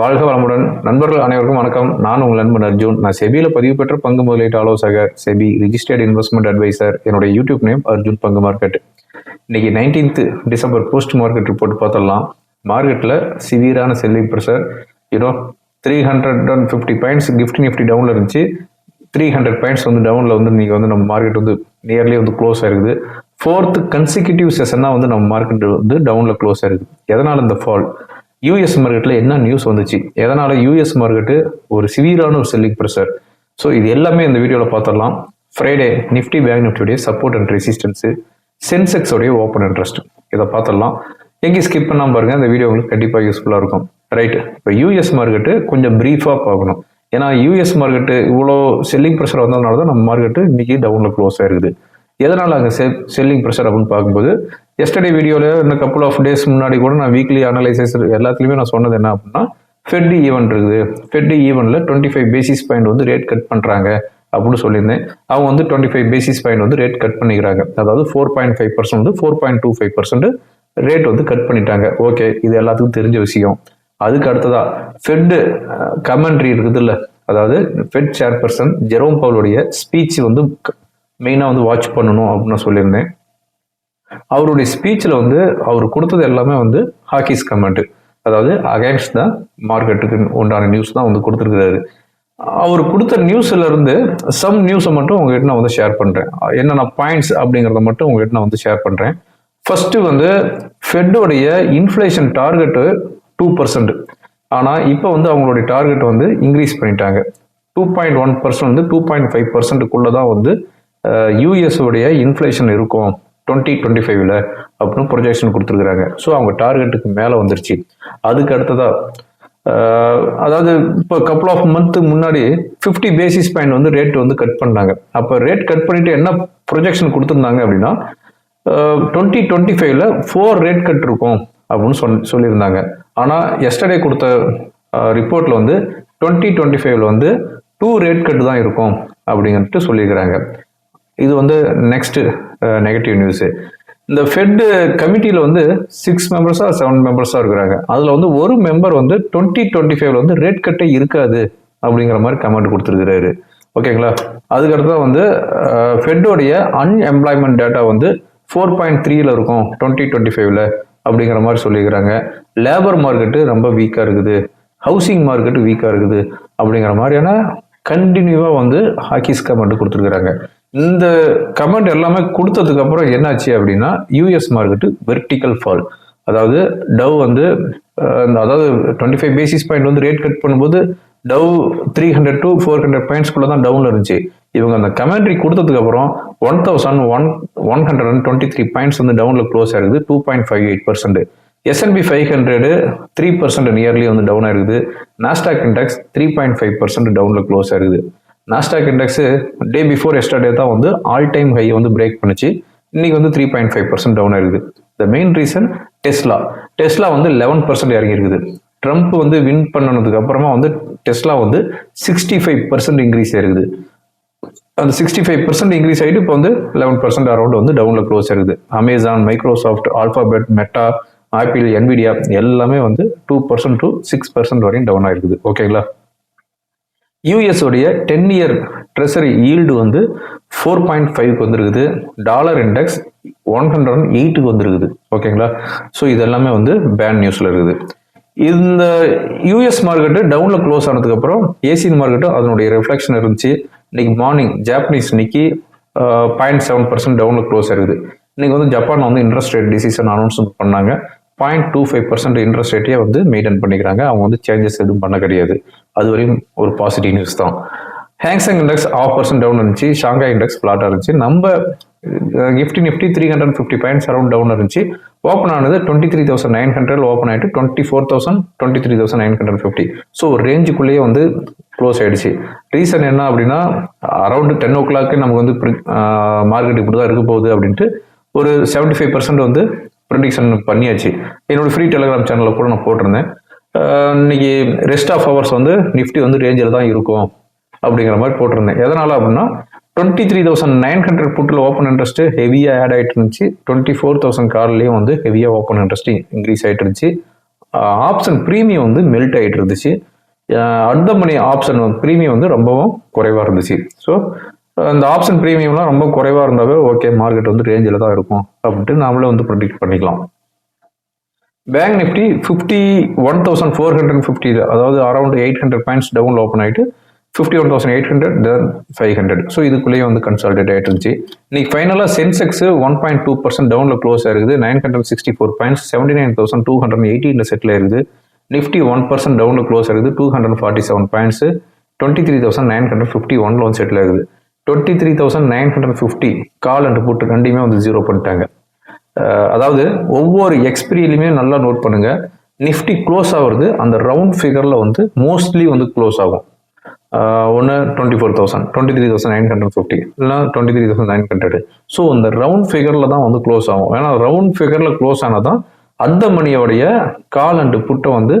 வாழ்க வளமுடன். நண்பர்கள் அனைவருக்கும் வணக்கம். நான் உங்கள் நண்பன் அர்ஜுன். நான் செபியில் பதிவு பெற்ற பங்கு முதலீட்டு ஆலோசகர் செபி ரிஜிஸ்டர்ட் இன்வெஸ்ட்மெண்ட் அட்வைசர் என்னுடைய யூடியூப் நேம் அர்ஜுன் பங்கு மார்க்கெட் இன்னைக்கு nineteenth December post market report பார்த்தலாம் மார்க்கெட்டில் சிவியரான selling pressure you know three hundred and fifty points gift Nifty டவுனில் இருந்துச்சு. த்ரீ ஹண்ட்ரட் பாயிண்ட்ஸ் வந்து டவுனில் வந்து நீங்கள் வந்து நம்ம மார்க்கெட் வந்து நியர்லி வந்து க்ளோஸ் ஆயிருக்குது. ஃபோர்த்து கன்சிக்யூட்டிவ் செஷனாக வந்து நம்ம மார்க்கெட் வந்து டவுனில் க்ளோஸ் ஆயிருக்குது. எதனால் இந்த ஃபால் யூஎஸ் மார்க்கெட்டில் என்ன நியூஸ் வந்துச்சு? எதனால் யூஎஸ் மார்க்கெட்டு ஒரு சிவியரான ஒரு செல்லிங் ப்ரெஷர் ஸோ இது எல்லாமே இந்த வீடியோவில் பார்த்துடலாம் ஃப்ரைடே நிஃப்டி பேங்க் நிஃப்டியுடைய சப்போர்ட் அண்ட் ரெசிஸ்டன்ஸு சென்செக்ஸோடைய ஓப்பன் இன்ட்ரெஸ்ட் இதை பார்த்துடலாம் எங்கேயும் ஸ்கிப் பண்ணாமல் பாருங்கள் இந்த வீடியோ உங்களுக்கு கண்டிப்பாக யூஸ்ஃபுல்லாக இருக்கும். ரைட் இப்போ யூஎஸ் மார்க்கெட்டு கொஞ்சம் ப்ரீஃபாக பார்க்கணும். ஏன்னா யூஎஸ் மார்க்கெட்டு இவ்வளோ செல்லிங் ப்ரெஷர் வந்ததுனால தான் நம்ம மார்க்கெட்டு இன்றைக்கி டவுனில் க்ளோஸ் ஆயிருக்குது. எதனால் அங்கே செல் செல்லிங் ப்ரெஷர் அப்படின்னு பார்க்கும்போது எஸ்டர்டே வீடியோவில் இன்னும் கப்புள் ஆஃப் டேஸ் முன்னாடி கூட நான் வீக்லி அனலைசஸ் எல்லாத்துலேயுமே நான் சொன்னது என்ன அப்படின்னா ஃபெட் ஈவெண்ட் இருக்குது. ஃபெட் ஈவெண்ட்டில் டுவெண்ட்டி ஃபைவ் பேசிஸ் பாயிண்ட் வந்து ரேட் கட் பண்ணுறாங்க அப்படின்னு சொல்லியிருந்தேன். அவங்க வந்து டுவெண்ட்டி ஃபைவ் பேசிஸ் பாயிண்ட் வந்து ரேட் கட் பண்ணிக்கிறாங்க. அதாவது ஃபோர் பாயிண்ட் ஃபைவ் பர்சன்ட் வந்து four point two five percent rate வந்து கட் பண்ணிட்டாங்க. ஓகே இது எல்லாத்துக்கும் தெரிஞ்ச விஷயம். அதுக்கு அடுத்ததா ஃபெட்டு கமெண்ட்ரி இருக்குது இல்லை அதாவது ஃபெட் சேர்பர்சன் ஜெரோம் பவுலுடைய ஸ்பீச் வந்து மெயினாக வந்து வாட்ச் பண்ணணும் அப்படின்னு நான் சொல்லியிருந்தேன். அவருடைய ஸ்பீச்சில் வந்து அவர் கொடுத்தது எல்லாமே வந்து ஹாக்கிஸ் கமெண்ட் அதாவது அகைன்ஸ்ட் தான் மார்க்கெட்டுக்கு உண்டான நியூஸ் தான் வந்து கொடுத்துருக்கிறாரு. அவர் கொடுத்த நியூஸ்ல இருந்து சம் நியூஸை மட்டும் உங்ககிட்ட நான் வந்து ஷேர் பண்ணுறேன் என்னென்ன பாயிண்ட்ஸ் அப்படிங்கிறத மட்டும் உங்ககிட்ட நான் வந்து ஷேர் பண்ணுறேன் ஃபர்ஸ்ட் வந்து ஃபெட்டோடைய இன்ஃப்ளேஷன் டார்கெட்டு டூ பர்சன்ட் ஆனால் இப்போ வந்து அவங்களுடைய டார்கெட் வந்து இன்க்ரீஸ் பண்ணிட்டாங்க. டூ பாயிண்ட் ஒன் பர்சன்ட் வந்து டூ பாயிண்ட் ஃபைவ் பர்சன்ட்டுக்குள்ளே தான் வந்து யூஎஸ் இன்ஃப்ளேஷன் இருக்கும். டுவெண்ட்டி டுவெண்ட்டி ஃபைவ்ல அப்படின்னு ப்ரொஜெக்ஷன் கொடுத்துருக்குறாங்க. ஸோ அவங்க டார்கெட்டுக்கு மேலே வந்துருச்சு. அதுக்கு அடுத்ததாக அதாவது இப்போ கப்புள் ஆஃப் மந்த்து முன்னாடி ஃபிஃப்டி பேசிஸ் பாயிண்ட் வந்து ரேட் வந்து கட் பண்ணாங்க. அப்போ ரேட் கட் பண்ணிட்டு என்ன ப்ரொஜெக்ஷன் கொடுத்துருந்தாங்க அப்படின்னா டுவெண்ட்டி டுவெண்ட்டி ஃபைவ்ல ஃபோர் ரேட் கட் இருக்கும் அப்படின்னு சொல் சொல்லியிருந்தாங்க. ஆனால் எஸ்டர்டே கொடுத்த ரிப்போர்ட்டில் வந்து டுவெண்ட்டி டுவெண்ட்டி ஃபைவ்ல வந்து டூ ரேட் கட் தான் இருக்கும் அப்படின்ட்டு சொல்லியிருக்கிறாங்க. இது வந்து நெக்ஸ்ட் நெகட்டிவ் நியூஸு இந்த ஃபெட் கமிட்டியில் வந்து சிக்ஸ் மெம்பர்ஸாக செவன் மெம்பர்ஸாக இருக்கிறாங்க. அதில் வந்து ஒரு மெம்பர் வந்து டுவெண்ட்டி டுவெண்ட்டி ஃபைவ்ல வந்து ரேட் கட்டே இருக்காது அப்படிங்கிற மாதிரி கமெண்ட் கொடுத்துருக்கிறாரு. ஓகேங்களா அதுக்கடுத்து வந்து ஃபெட்டோடைய அன்எம்ப்ளாய்மெண்ட் டேட்டா வந்து ஃபோர் பாயிண்ட் த்ரீல இருக்கும் டுவெண்ட்டி டுவெண்ட்டி ஃபைவ்ல அப்படிங்கிற மாதிரி சொல்லியிருக்கிறாங்க. லேபர் மார்க்கெட்டு ரொம்ப வீக்காக இருக்குது. ஹவுசிங் மார்க்கெட்டு வீக்காக இருக்குது அப்படிங்கிற மாதிரியான கண்டினியூவாக வந்து ஹாக்கிஸ் கமெண்ட் கொடுத்துருக்குறாங்க. இந்த கமெண்ட் எல்லாமே கொடுத்ததுக்கு அப்புறம் என்னாச்சு அப்படின்னா யூஎஸ் மார்க்கெட்டு வெர்டிக்கல் ஃபால் அதாவது டவ் வந்து அதாவது டுவெண்ட்டி ஃபைவ் பேசிஸ் பாயிண்ட் வந்து ரேட் கட் பண்ணும்போது Dow three hundred to four hundred பாயிண்ட்ஸ்குள்ள தான் டவுனில் இருந்துச்சு. இவங்க அந்த கமெண்ட்ரி கொடுத்ததுக்கு அப்புறம் one thousand one one hundred and twenty three points வந்து டவுனில் க்ளோஸ் ஆயிருக்குது two point five eight percent S and P five hundred three percent nearly வந்து டவுன் ஆயிருக்குது. Nasdaq index three point five percent டவுனில் close ஆயிருக்குது. Nasdaq index day before yesterday தான் வந்து all time high வந்து பிரேக் பண்ணுச்சு. இன்னைக்கு வந்து three point five percent down ஆயிருக்குது the main reason Tesla Tesla வந்து லெவன் பர்சன்ட் இறங்கி இருக்குது ட்ரம்ப் வந்து வின் பண்ணனதுக்கு அப்புறமா வந்து டெஸ்லா வந்து சிக்ஸ்டி ஃபைவ் பர்சன்ட் இன்க்ரீஸ் ஆயிருக்குது. அந்த சிக்ஸ்டி ஃபைவ் பர்சன்ட் இன்க்ரீஸ் ஆகிட்டு இப்போ வந்து லெவன் பர்சன்ட் அரௌண்ட் வந்து டவுனில் க்ளோஸ் ஆயிருக்குது. Amazon Microsoft Alphabet Meta Apple Nvidia எல்லாமே வந்து two percent to six percent வரையும் டவுன் ஆயிருக்குது. ஓகேங்களா யூஎஸ் உடைய டென் இயர் ட்ரெஸரி ஈல்டு வந்து ஃபோர் பாயிண்ட் ஃபைவ்க்கு வந்துருக்குது. Dollar index one hundred and எயிட்டுக்கு வந்துருக்குது. ஓகேங்களா ஸோ இது எல்லாமே வந்து பேன் நியூஸில் இருக்குது. இந்த யூஎஸ் மார்க்கெட்டு டவுனில் க்ளோஸ் ஆனதுக்கப்புறம் ஏசியன் மார்க்கெட்டும் அதனுடைய ரிஃப்ளெக்ஷன் இருந்துச்சு. இன்னைக்கு மார்னிங் ஜாப்பனீஸ் இன்னைக்கு பாயிண்ட் செவன் பர்சன்ட் டவுனில் க்ளோஸ் ஆகுது இன்னைக்கு வந்து ஜப்பான் வந்து இன்ட்ரெஸ்ட் ரேட் டிசிஷன் அனௌன்ஸ் பண்ணாங்க. Point two five percent interest ரேட்டே வந்து மெயின்டைன் பண்ணிக்கிறாங்க. அவங்க வந்து சேஞ்சஸ் எதுவும் பண்ண கிடையாது. அது வரையும் ஒரு பாசிட்டிவ் நியூஸ் தான். Hang Seng index off percent down இருந்துச்சு. ஷாங்காய் இண்டெக்ஸ் ஃபிளாட்டாக இருந்துச்சு. நம்ம Nifty Nifty three hundred fifty points around down இருந்துச்சு. ஓப்பன் ஆனது twenty three thousand nine hundred open ஆகிட்டு twenty four thousand twenty three thousand nine hundred fifty so ஒரு ரேஞ்சுக்குள்ளேயே வந்து க்ளோஸ் ஆயிடுச்சு. ரீசன் என்ன அப்படின்னா அரௌண்ட் டென் ஓ கிளாக்கு நமக்கு வந்து மார்க்கெட் இப்படி தான் இருக்க போகுது அப்படின்ட்டு ஒரு செவன்ட்டி ஃபைவ் பர்சன்ட் வந்து ப்ரிடிக்ஷன் பண்ணியாச்சு. என்னோடய ஃப்ரீ டெலிகிராம் சேனலில் கூட நான் போட்டிருந்தேன். இன்னைக்கு ரெஸ்ட் ஆஃப் ஹவர்ஸ் வந்து நிஃப்டி வந்து ரேஞ்சில் தான் இருக்கும் அப்படிங்கிற மாதிரி போட்டிருந்தேன். எதனால் அப்படின்னா twenty three thousand nine hundred புட்டில் open interest ஹெவியாக ஆட் ஆகிட்டு இருந்துச்சு. டுவெண்ட்டி ஃபோர் தௌசண்ட் கார்லேயும் வந்து ஹெவியாக ஓப்பன் இன்ட்ரெஸ்ட் இன்க்ரீஸ் ஆகிட்டு இருந்துச்சு. ஆப்ஷன் ப்ரீமியம் வந்து மெல்ட் ஆகிட்டு இருந்துச்சு. அடுத்த மணி ஆப்ஷன் ப்ரீமியம் வந்து ரொம்பவும் குறைவாக இருந்துச்சு. ஸோ இந்த ஆப்ஷன் ப்ரீமியம்லாம் ரொம்ப குறைவாக இருந்தாவே ஓகே மார்க்கெட் வந்து ரேஞ்சில் தான் இருக்கும் அப்படின்ட்டு நாமளே வந்து ப்ரொடிக்ட் பண்ணிக்கலாம். Bank Nifty fifty one thousand four hundred fifty அதாவது around eight hundred points down open ஆகிட்டு fifty one thousand eight hundred then five hundred so இதுக்குள்ளேயே வந்து கன்சல்டேட் ஆகிட்டு இருந்துச்சு இன்னைக்கு ஃபைனலாக Sensex one point two percent டவுனில் க்ளோஸ் ஆயிருக்குது. Nine hundred sixty four points seventy nine thousand two hundred எயிட்டியில் settle ஆயிருக்குது நிஃப்டி ஒன் பர்சன்ட் டவுனில் க்ளோஸ் ஆயிருக்குது. Two hundred forty seven points twenty three thousand nine hundred fifty ஒன்ல வந்து settle ஆகுது twenty three thousand nine hundred fifty call and put ரெண்டுமே வந்து zero பண்ணிட்டாங்க. அதாவது ஒவ்வொரு எக்ஸ்பிரியிலுமே நல்லா நோட் பண்ணுங்க. நிஃப்டி க்ளோஸ் ஆகுறது அந்த ரவுண்ட் ஃபிகரில் வந்து மோஸ்ட்லி வந்து க்ளோஸ் ஆகும். ஒன்று twenty four thousand twenty three thousand nine hundred fifty இல்லைனா twenty three thousand nine hundred so அந்த ரவுண்ட் ஃபிகரில் தான் வந்து க்ளோஸ் ஆகும். ஏன்னா ரவுண்ட் ஃபிகரில் க்ளோஸ் ஆனால் தான் அந்த மணியோடைய கால் அண்டு புட்டை வந்து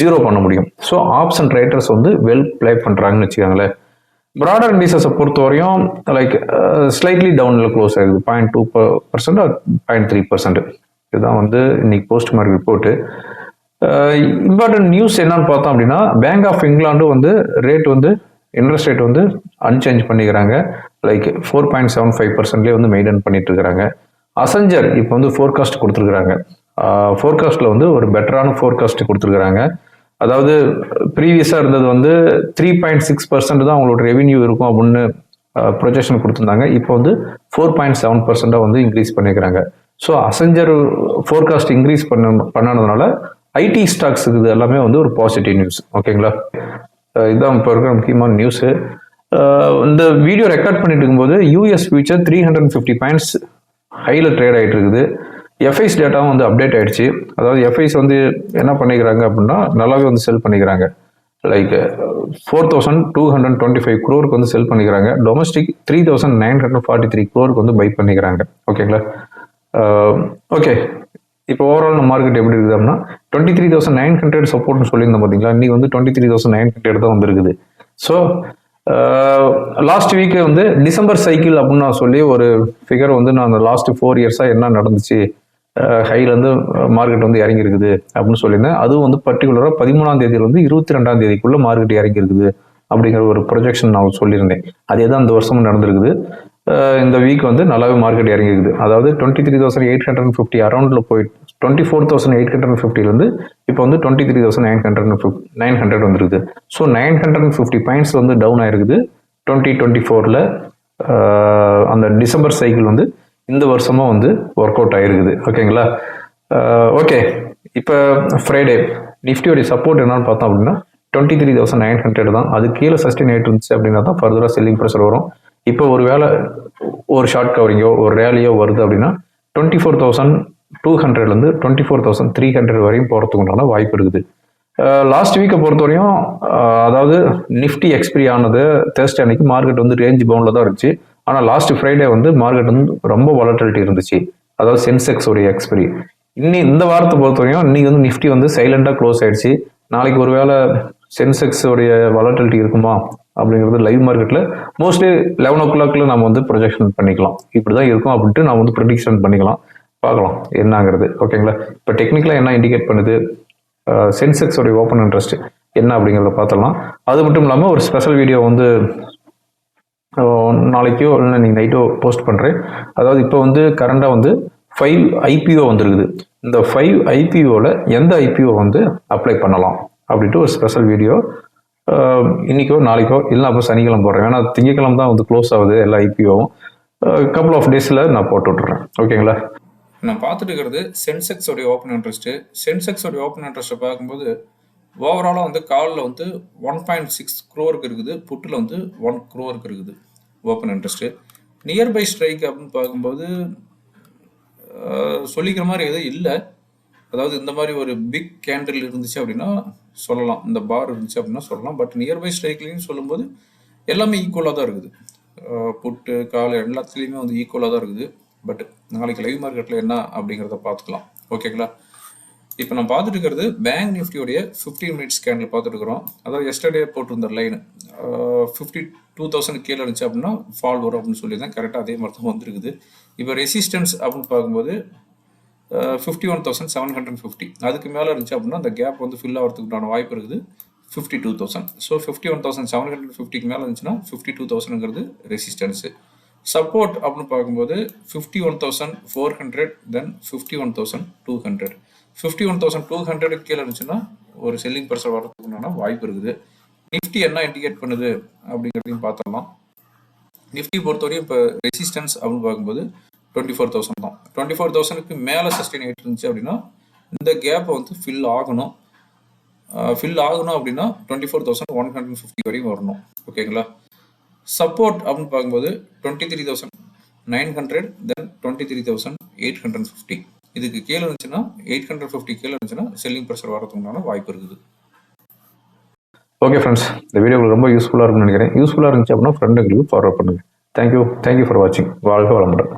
ஜீரோ பண்ண முடியும். ஸோ ஆப்ஷன் ரைட்டர்ஸ் வந்து வெல் ப்ளே பண்ணுறாங்கன்னு வச்சுக்கோங்களேன். ப்ராடர் இண்டீசஸை பொறுத்த வரையும் லைக் ஸ்லைட்லி டவுனில் க்ளோஸ் ஆகுது point two percent point three percent இதுதான் வந்து இன்னைக்கு post market report important news என்னன்னு பார்த்தோம் அப்படின்னா பேங்க் ஆஃப் இங்கிலாந்து வந்து ரேட் வந்து இன்ட்ரெஸ்ட் ரேட் வந்து அன்சேஞ்ச் பண்ணிக்கிறாங்க. Like four point seven five பர்சன்ட்லேயே வந்து மெயின்டைன் பண்ணிட்டு இருக்கிறாங்க அசஞ்சர் இப்போ வந்து ஃபோர்காஸ்ட் கொடுத்துருக்குறாங்க. ஃபோர்காஸ்ட்டில் uh, வந்து ஒரு பெட்டரான ஃபோர்காஸ்ட் கொடுத்துருக்குறாங்க. அதாவது ப்ரீவியஸாக இருந்தது வந்து த்ரீ பாயிண்ட் சிக்ஸ் பர்சன்ட் தான் அவங்களோட ரெவென்யூ இருக்கும் அப்படின்னு ப்ரொஜெக்ஷன் கொடுத்துருந்தாங்க. இப்போ வந்து ஃபோர் பாயிண்ட் செவன் பர்சென்ட்டாக வந்து இன்க்ரீஸ் பண்ணிக்கிறாங்க ஸோ அசஞ்சர் ஃபோர்காஸ்ட் இன்க்ரீஸ் பண்ண பண்ணனதுனால ஐடி ஸ்டாக்ஸ் இது எல்லாமே வந்து ஒரு பாசிட்டிவ் நியூஸ் ஓகேங்களா இதுதான் இப்போ இருக்கிற முக்கியமான நியூஸு இந்த வீடியோ ரெக்கார்ட் பண்ணிட்டு இருக்கும்போது US future three hundred fifty points ஹையில் ட்ரேட் ஆகிட்டு இருக்குது. எஃப்ஐஸ் டேட்டாவும் வந்து அப்டேட் ஆயிடுச்சு. அதாவது எஃப்ஐஸ் வந்து என்ன பண்ணிக்கிறாங்க அப்படின்னா நல்லாவே வந்து செல் பண்ணிக்கிறாங்க. Like four thousand two hundred twenty five க்ரோருக்கு வந்து செல் பண்ணிக்கிறாங்க. Domestic three thousand nine hundred forty three க்ரோருக்கு வந்து பை பண்ணிக்கிறாங்க. ஓகேங்களா ஓகே இப்போ ஓவரால் நம்ம மார்க்கெட் எப்படி இருக்குது அப்படின்னா twenty three thousand nine hundred சப்போர்ட்னு சொல்லியிருந்தோம் பார்த்தீங்களா இன்றைக்கி வந்து twenty three thousand nine hundred தான் வந்திருக்குது. ஸோ லாஸ்ட் வீக்கே வந்து டிசம்பர் சைக்கிள் அப்படின்னு நான் சொல்லி ஒரு ஃபிகர் வந்து நான் அந்த லாஸ்ட் ஃபோர் இயர்ஸாக என்ன நடந்துச்சு? ஹைலேருந்து மார்க்கெட் வந்து இறங்கி இருக்குது அப்படின்னு சொல்லியிருந்தேன். அதுவும் வந்து பர்டிகுலராக பதிமூணாம் தேதியிலேருந்து வந்து இருபத்தி ரெண்டாம் தேதிக்குள்ளே மார்க்கெட் இறங்கி இருக்குது அப்படிங்கிற ஒரு ப்ரொஜெக்ஷன் நான் சொல்லியிருந்தேன். அதே தான் அந்த வருஷமும் நடந்திருக்குது. இந்த வீக் வந்து நல்லாவே மார்க்கெட் இறங்கி இருக்குது அதாவது twenty three thousand eight hundred and fifty அரௌண்டில் போயிட்டு twenty four thousand eight hundred ஃபிஃப்டிலேருந்து இப்போ வந்து twenty three thousand nine hundred nine hundred வந்துருக்குது. So nine hundred and fifty points வந்து டவுன் ஆயிருக்குது. டுவெண்ட்டி டுவெண்ட்டி ஃபோரில் அந்த டிசம்பர் சைக்கிள் வந்து இந்த வருஷமும் வந்து ஒர்க் அவுட் ஆயிருக்குது. ஓகேங்களா ஓகே இப்போ ஃப்ரைடே நிஃப்டியோடைய சப்போர்ட் என்னன்னு பார்த்தோம் அப்படின்னா twenty three thousand nine hundred தான். அது கீழே சஸ்டெயின் ஆகிட்டு இருந்துச்சு அப்படின்னா தான் ஃபர்தராக செல்லிங் ப்ரெஷர் வரும். இப்போ ஒரு வேளை ஒரு ஷார்ட் கவரிங்கோ ஒரு ரேலியோ வருது அப்படின்னா டுவெண்ட்டி ஃபோர் தௌசண்ட் டூ ஹண்ட்ரட்லேருந்து twenty four thousand three hundred வரையும் போகிறதுக்கு உண்டான வாய்ப்பு இருக்குது. லாஸ்ட் வீக்கை பொறுத்தவரையும் அதாவது நிஃப்டி எக்ஸ்பிரி ஆனது தேர்ஸ்டே அன்னைக்கு மார்க்கெட் வந்து ரேஞ்ச் பவுண்டில் தான் இருந்துச்சு. ஆனால் லாஸ்ட் ஃப்ரைடே வந்து மார்க்கெட் வந்து ரொம்ப வாலட்டிலிட்டி இருந்துச்சு. அதாவது சென்செக்ஸ் உடைய எக்ஸ்பிரி இன்னி இந்த வாரத்தை பொறுத்தவரையும் இன்னைக்கு வந்து நிஃப்டி வந்து சைலண்டாக க்ளோஸ் ஆயிடுச்சு. நாளைக்கு ஒருவேளை சென்செக்ஸ் உடைய வாலட்டிலிட்டி இருக்குமா? அப்படிங்கிறது லைவ் மார்க்கெட்டில் மோஸ்ட்லி லெவன் ஓ கிளாக்ல நம்ம வந்து ப்ரொஜெக்ஷன் பண்ணிக்கலாம். இப்படி தான் இருக்கும் அப்படின்ட்டு நம்ம வந்து ப்ரொடிக்ஷன் பண்ணிக்கலாம். பார்க்கலாம் என்னங்கிறது. ஓகேங்களா இப்போ டெக்னிக்கலாக என்ன இண்டிகேட் பண்ணுது? சென்செக்ஸோடைய ஓப்பன் இன்ட்ரெஸ்ட் என்ன அப்படிங்கிறத பார்த்தலாம் அது மட்டும் இல்லாமல் ஒரு ஸ்பெஷல் வீடியோ வந்து நாளைக்கோ இல்லை நீங்கள் நைட்டோ போஸ்ட் பண்ணுறேன் அதாவது இப்போ வந்து கரண்டாக வந்து ஃபைவ் ஐபிஓ வந்துருக்குது. இந்த ஃபைவ் ஐபிஓவில் எந்த ஐபிஓ வந்து அப்ளை பண்ணலாம் அப்படின்ட்டு ஒரு ஸ்பெஷல் வீடியோ இன்னைக்கோ நாளைக்கோ இல்லை அப்போ சனிக்கிழமை போடுறேன். ஏன்னா திங்கக்கிழமை தான் வந்து க்ளோஸ் ஆகுது எல்லா ஐபிஓவும் கப்புள் ஆஃப் டேஸில் நான் போட்டு விட்டுறேன். ஓகேங்களா? நான் பார்த்துட்டு இருக்கிறது சென்செக்ஸோடைய ஓப்பன் இன்ட்ரெஸ்ட்டு சென்செக்ஸோடைய ஓப்பன் இன்ட்ரெஸ்ட்டை பார்க்கும்போது ஓவராலாக வந்து காலில் வந்து ஒன் பாயிண்ட் சிக்ஸ் க்ரோருக்கு இருக்குது. புட்டில் வந்து ஒன் க்ரோருக்கு இருக்குது. ஓப்பன் இன்ட்ரெஸ்ட்டு நியர்பை ஸ்ட்ரைக் அப்படின்னு பார்க்கும்போது சொல்லிக்கிற மாதிரி எதுவும் இல்லை. அதாவது இந்த மாதிரி ஒரு பிக் கேண்டில் இருந்துச்சு அப்படின்னா சொல்லலாம். இந்த பார் இருந்துச்சு அப்படின்னா சொல்லலாம். பட் நியர்பை ஸ்ட்ரைக்லேயும் சொல்லும்போது எல்லாமே ஈக்குவலாக தான் இருக்குது. புட்டு கால் எல்லாத்துலேயுமே வந்து ஈக்குவலாக தான் இருக்குது. பட் நாளைக்கு லைவ் மார்க்கெட்டில் என்ன அப்படிங்கிறத பார்த்துக்கலாம். ஓகேங்களா இப்போ நான் பார்த்துட்டு இருக்கிறது பேங்க் நிஃப்டியோடைய ஃபிஃப்டீன் மினிட்ஸ் ஸ்கேனில் பார்த்துட்டு இருக்கிறோம் அதாவது எஸ்டர்டே போட்டிருந்த லைன் ஃபிஃப்டி டூ தௌசண்ட் கீழே இருந்துச்சு அப்படின்னா ஃபால் வரும் அப்படின்னு சொல்லி தான் கரெக்டாக அதே மாதிரி தான் வந்துருக்குது. இப்போ ரெசிஸ்டன்ஸ் அப்படின்னு பார்க்கும்போது fifty one thousand seven hundred fifty அதுக்கு மேலே இருந்துச்சு அப்படின்னா அந்த கேப் வந்து ஃபில் ஆகிறதுக்குண்டான வாய்ப்பு இருக்குது. Fifty two thousand so fifty one thousand seven hundred ஃபிஃப்டிக்கு மேலே இருந்துச்சுன்னா ஃபிஃப்டி டூ தௌசண்ட்ங்கிறது ரெசிஸ்டன்ஸு சப்போர்ட் அப்படின்னு பார்க்கும்போது fifty one thousand four hundred then fifty one thousand two hundred fifty one thousand two ஹண்ட்ரடுக்கு கீழே இருந்துச்சுன்னா ஒரு செல்லிங் பர்சன் வரதுக்குன்னா வாய்ப்பு இருக்குது. நிஃப்டி என்ன இண்டிகேட் பண்ணுது அப்படிங்கிறதையும் பார்த்தோம்னா நிஃப்டி பொறுத்தவரையும் இப்போ ரெசிஸ்டன்ஸ் அப்படின்னு பார்க்கும்போது டுவெண்ட்டி ஃபோர் தௌசண்ட் தான். டுவெண்ட்டி ஃபோர் தௌசண்ட்க்கு மேலே சஸ்டெயின் ஆகிட்டு இருந்துச்சு அப்படின்னா இந்த கேப்பை வந்து ஃபில் ஆகணும். ஃபில் ஆகணும் அப்படின்னா twenty four thousand one hundred fifty வரையும் வரணும். ஓகேங்களா சப்போர்ட் அப்படின்னு பார்க்கும்போது twenty three thousand nine hundred then twenty three thousand eight hundred fifty இதுக்கு கீழே இருந்துச்சுன்னா எயிட் ஹண்ட்ரட் ஃபிஃப்டி கீழே இருந்துச்சுன்னா செல்லிங் ப்ரெஷர் வரதுக்குண்டான வாய்ப்பு இருக்குது. ஓகே ஃப்ரெண்ட்ஸ் இந்த வீடியோ உங்களுக்கு ரொம்ப யூஸ்ஃபுல்லாக இருக்கும்னு நினைக்கிறேன். யூஸ்ஃபுல்லாக இருந்துச்சு அப்படின்னா ஃப்ரெண்டுங்களுக்கு ஃபார்வர்ட் பண்ணுங்கள் thank you thank you for வாட்சிங் வாழ்க வளமுடன்.